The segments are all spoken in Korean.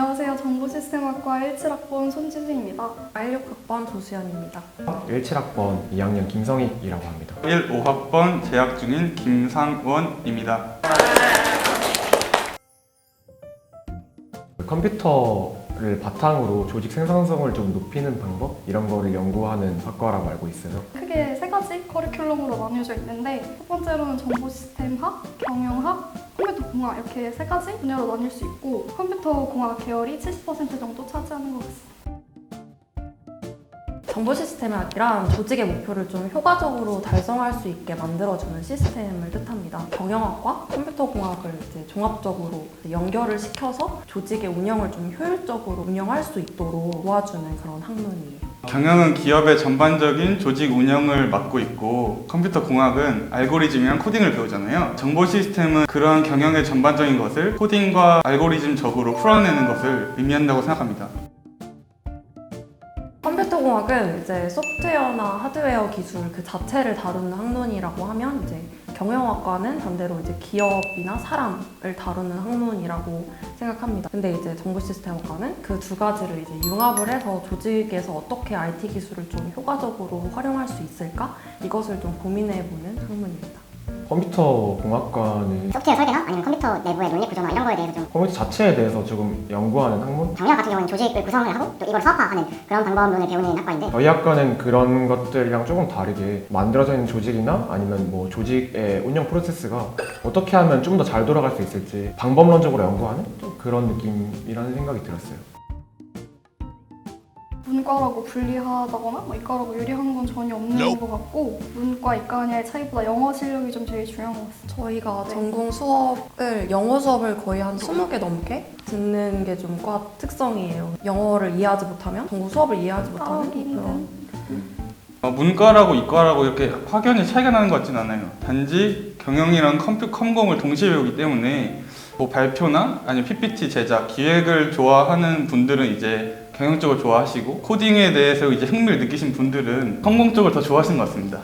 안녕하세요. 정보시스템학과 17학번 손지수입니다. 16학번 조수연입니다. 17학번 2학년 김성익이라고 합니다. 1, 5학번 재학 중인 김상원입니다. 컴퓨터를 바탕으로 조직 생산성을 좀 높이는 방법 이런 거를 연구하는 학과라고 알고 있어요. 크게 세 가지 커리큘럼으로 나뉘어져 있는데 첫 번째로는 정보시스템학, 경영학, 공학 이렇게 세 가지 분야로 나뉠 수 있고 컴퓨터 공학 계열이 70% 정도 차지하는 것 같습니다. 정보 시스템학이란 조직의 목표를 좀 효과적으로 달성할 수 있게 만들어주는 시스템을 뜻합니다. 경영학과 컴퓨터공학을 이제 종합적으로 연결을 시켜서 조직의 운영을 좀 효율적으로 운영할 수 있도록 도와주는 그런 학문이에요. 경영은 기업의 전반적인 조직 운영을 맡고 있고 컴퓨터 공학은 알고리즘이랑 코딩을 배우잖아요. 정보 시스템은 그런 경영의 전반적인 것을 코딩과 알고리즘적으로 풀어내는 것을 의미한다고 생각합니다. 컴퓨터공학은 이제 소프트웨어나 하드웨어 기술 그 자체를 다루는 학문이라고 하면 이제 경영학과는 반대로 이제 기업이나 사람을 다루는 학문이라고 생각합니다. 근데 이제 정보시스템학과는 그 두 가지를 이제 융합을 해서 조직에서 어떻게 IT 기술을 좀 효과적으로 활용할 수 있을까 이것을 좀 고민해보는 학문입니다. 컴퓨터 공학과는 소프트웨어 설계나 아니면 컴퓨터 내부의 논리 구조나 이런 거에 대해서 좀 컴퓨터 자체에 대해서 조금 연구하는 학문? 경영 같은 경우는 조직을 구성을 하고 또 이걸 사업화하는 그런 방법론을 배우는 학과인데 저희 학과는 그런 것들이랑 조금 다르게 만들어져 있는 조직이나 아니면 뭐 조직의 운영 프로세스가 어떻게 하면 좀 더 잘 돌아갈 수 있을지 방법론적으로 연구하는 좀 그런 느낌이라는 생각이 들었어요. 문과라고 불리하다거나 뭐 이과라고 유리한 건 전혀 없는 것 같고 문과, 이과 간의 차이보다 영어 실력이 좀 제일 중요한 것 같습니다. 저희가 네. 전공 수업을 영어 수업을 거의 한 20개 넘게 듣는 게 좀 과 특성이에요. 영어를 이해하지 못하면 전공 수업을 이해하지 못하면 힘든. 그런 어, 문과라고 이과라고 이렇게 확연히 차이가 나는 것 같진 않아요. 단지 경영이랑 컴퓨 컴공을 동시에 배우기 때문에 뭐 발표나 아니면 PPT 제작, 기획을 좋아하는 분들은 이제 경영 쪽을 좋아하시고 코딩에 대해서 이제 흥미를 느끼신 분들은 컴공 쪽을 더 좋아하시는 것 같습니다.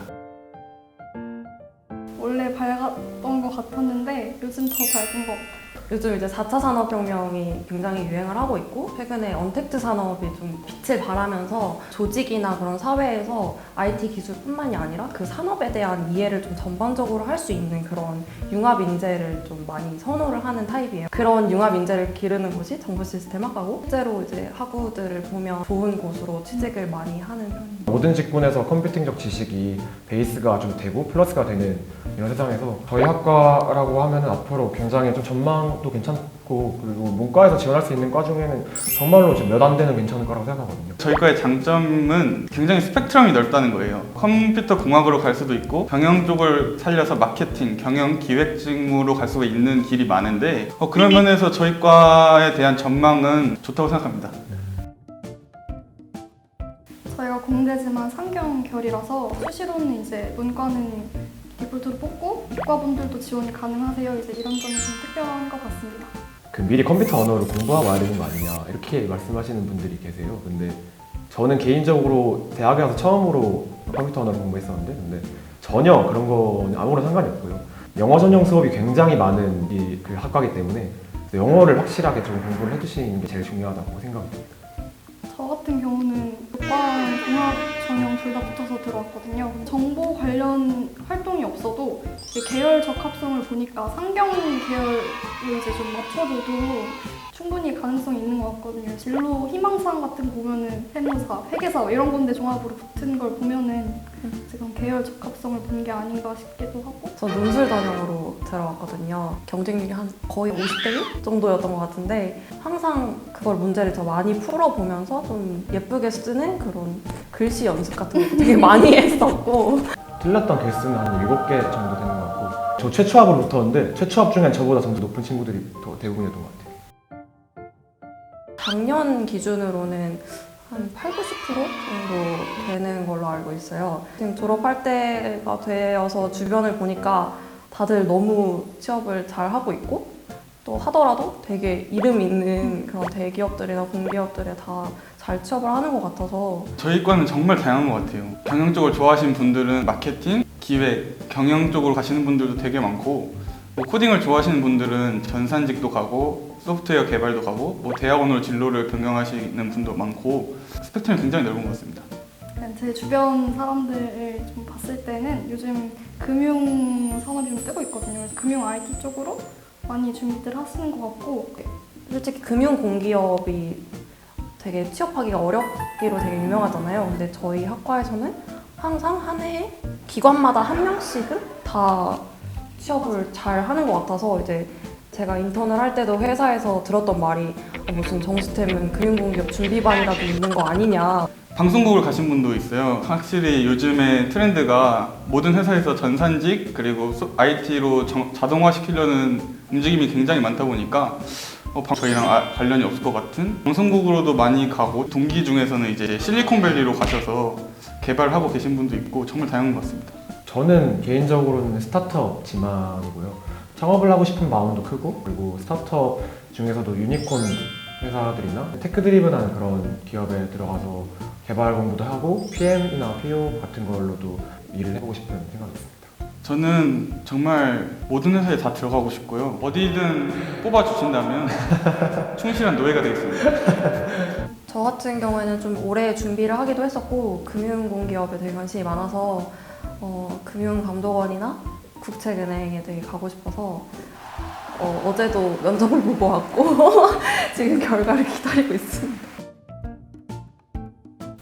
원래 밝았던 것 같았는데 요즘 더 밝은 것 같아요. 요즘 이제 4차 산업혁명이 굉장히 유행을 하고 있고 최근에 언택트 산업이 좀 빛을 발하면서 조직이나 그런 사회에서 IT 기술뿐만이 아니라 그 산업에 대한 이해를 좀 전반적으로 할 수 있는 그런 융합 인재를 좀 많이 선호를 하는 타입이에요. 그런 융합 인재를 기르는 곳이 정보 시스템 학과고 실제로 이제 학우들을 보면 좋은 곳으로 취직을 많이 하는 편입니다. 모든 직군에서 컴퓨팅적 지식이 베이스가 좀 되고 플러스가 되는 이런 세상에서 저희 학과라고 하면 앞으로 굉장히 좀 전망 도 괜찮고 그리고 문과에서 지원할 수 있는 과 중에는 정말로 몇안 되는 괜찮은 과라고 생각하거든요. 저희 과의 장점은 굉장히 스펙트럼이 넓다는 거예요. 컴퓨터 공학으로 갈 수도 있고 경영 쪽을 살려서 마케팅, 경영 기획 직무로 갈 수가 있는 길이 많은데 어, 그런 면에서 저희 과에 대한 전망은 좋다고 생각합니다. 저희가 공대지만 상경 결이라서 수시로는 이제 문과는 디폴트로 뽑고 이과분들도 지원이 가능하세요. 이제 이런 점이 좀 특별한 것 같습니다. 그 미리 컴퓨터 언어를 공부하고 와야 되는 거 아니냐 이렇게 말씀하시는 분들이 계세요. 근데 저는 개인적으로 대학에 가서 처음으로 컴퓨터 언어를 공부했었는데 근데 전혀 그런 거는 아무런 상관이 없고요. 영어 전용 수업이 굉장히 많은 이 그 학과이기 때문에 영어를 확실하게 좀 공부를 해두시는 게 제일 중요하다고 생각합니다. 저 같은 경우는 둘 다 붙어서 들어왔거든요. 정보 관련 활동이 없어도 계열 적합성을 보니까 상경 계열로 이제 좀 맞춰줘도 충분히 가능성이 있는 것 같거든요. 진로 희망사항 같은 거 보면은 세무사, 회계사 뭐 이런 건데 종합으로 붙은 걸 보면은 지금 계열 적합성을 본 게 아닌가 싶기도 하고 저 논술 전형으로 들어왔거든요. 경쟁률이 한 거의 50대 1 정도였던 것 같은데 항상 그걸 문제를 더 많이 풀어보면서 좀 예쁘게 쓰는 그런 글씨 연습 같은 것도 되게 많이 했었고 틀렸던 개수는 한 7개 정도 되는 것 같고 저 최초합으로 붙었는데 최초합 중엔 저보다 점수 높은 친구들이 더 대부분이었던 것 같아요. 작년 기준으로는 한 8, 90% 정도 되는 걸로 알고 있어요. 지금 졸업할 때가 되어서 주변을 보니까 다들 너무 취업을 잘 하고 있고 또 하더라도 되게 이름 있는 그런 대기업들이나 공기업들에 다 잘 취업을 하는 것 같아서 저희 과는 정말 다양한 것 같아요. 경영 쪽을 좋아하시는 분들은 마케팅, 기획, 경영 쪽으로 가시는 분들도 되게 많고 뭐 코딩을 좋아하시는 분들은 전산직도 가고 소프트웨어 개발도 가고 뭐 대학원으로 진로를 변경하시는 분도 많고 스펙트럼이 굉장히 넓은 것 같습니다. 제 주변 사람들을 좀 봤을 때는 요즘 금융 산업이 좀 뜨고 있거든요. 그래서 금융 IT 쪽으로 많이 준비들 하시는 것 같고 솔직히 금융 공기업이 되게 취업하기가 어렵기로 되게 유명하잖아요. 근데 저희 학과에서는 항상 한 해에 기관마다 한 명씩은 다 취업을 잘 하는 것 같아서 이제 제가 인턴을 할 때도 회사에서 들었던 말이 아, 무슨 정스템은 금융공기업 준비반이라도 있는 거 아니냐. 방송국을 가신 분도 있어요. 확실히 요즘에 트렌드가 모든 회사에서 전산직 그리고 IT로 자동화 시키려는 움직임이 굉장히 많다 보니까 어, 방- 저희랑 아- 관련이 없을 것 같은 방송국으로도 많이 가고 동기 중에서는 이제 실리콘밸리로 가셔서 개발하고 계신 분도 있고 정말 다양한 것 같습니다. 저는 개인적으로는 스타트업 지망이고요. 창업을 하고 싶은 마음도 크고 그리고 스타트업 중에서도 유니콘 회사들이나 테크드리븐한 그런 기업에 들어가서 개발 공부도 하고 PM이나 PO 같은 걸로도 일을 해보고 싶은 생각이 있습니다. 저는 정말 모든 회사에 다 들어가고 싶고요. 어디든 뽑아주신다면 충실한 노예가 되겠습니다. 저 같은 경우에는 좀 오래 준비를 하기도 했었고 금융공기업에 되게 관심이 많아서 어, 금융감독원이나 국책은행에 되게 가고 싶어서 어, 어제도 면접을 보고 왔고 지금 결과를 기다리고 있습니다.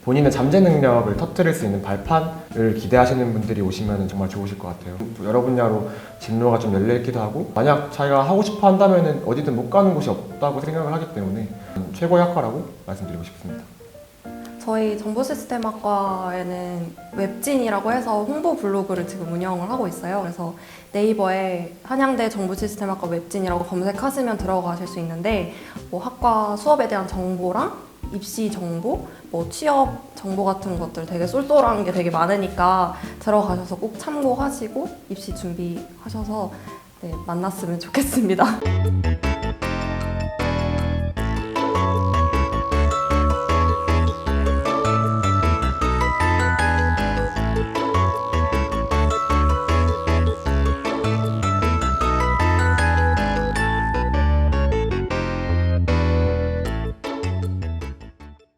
본인의 잠재 능력을 터뜨릴 수 있는 발판을 기대하시는 분들이 오시면 정말 좋으실 것 같아요. 여러 분야로 진로가 좀 열려있기도 하고 만약 자기가 하고 싶어 한다면 어디든 못 가는 곳이 없다고 생각을 하기 때문에 최고의 학과라고 말씀드리고 싶습니다. 저희 정보시스템학과에는 웹진이라고 해서 홍보 블로그를 지금 운영을 하고 있어요. 그래서 네이버에 한양대 정보시스템학과 웹진이라고 검색하시면 들어가실 수 있는데 뭐 학과 수업에 대한 정보랑 입시 정보, 뭐 취업 정보 같은 것들 되게 쏠쏠한 게 되게 많으니까 들어가셔서 꼭 참고하시고 입시 준비하셔서 네, 만났으면 좋겠습니다.